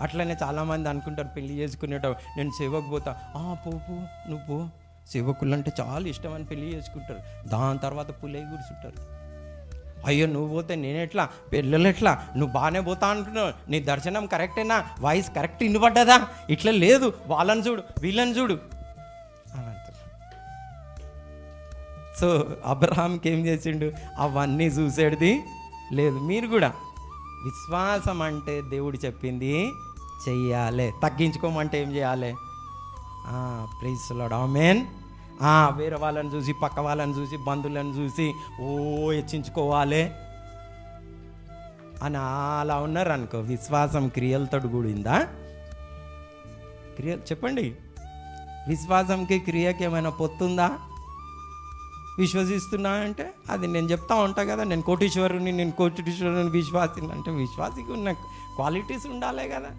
అట్లనే చాలామంది అనుకుంటారు పెళ్ళి చేసుకునేట నేను సేవకు పోతా. "ఆ, పోపు నువ్వు పో. సేవకులు అంటే చాలా ఇష్టం అని పెళ్ళి చేసుకుంటారు. దాని తర్వాత పులై కూర్చుంటారు అయ్యో నువ్వు పోతే నేను ఎట్లా పిల్లలు ఎట్లా? నువ్వు బాగానే పోతా అంటున్నావు. నీ దర్శనం కరెక్టేనా? వాయిస్ కరెక్ట్ వినపడ్డదా ఇట్లా లేదు. వాళ్ళని చూడు వీళ్ళని చూడు. అని అంటారు. సో అబ్రహాంకి ఏం చేసిండు? అవన్నీ చూసేది లేదు. మీరు కూడా? విశ్వాసం అంటే దేవుడు చెప్పింది చెయ్యాలి. తగ్గించుకోమంటే ఏం చేయాలి? ప్లీజ్ ఆమెన్ వేరే వాళ్ళని చూసి పక్క వాళ్ళని చూసి బంధువులను చూసి ఓ హెచ్చించుకోవాలి. అని అలా ఉన్నారు అనుకో విశ్వాసం క్రియలతో కూడిందా? క్రియ చెప్పండి. విశ్వాసంకి క్రియకి ఏమైనా పొత్తుందా? విశ్వసిస్తున్నా అంటే అది నేను చెప్తా ఉంటా కదా నేను కోటీశ్వరుని నేను కోటీశ్వరుని విశ్వాసిని అంటే విశ్వాసికి ఉన్న క్వాలిటీస్ ఉండాలే కదా.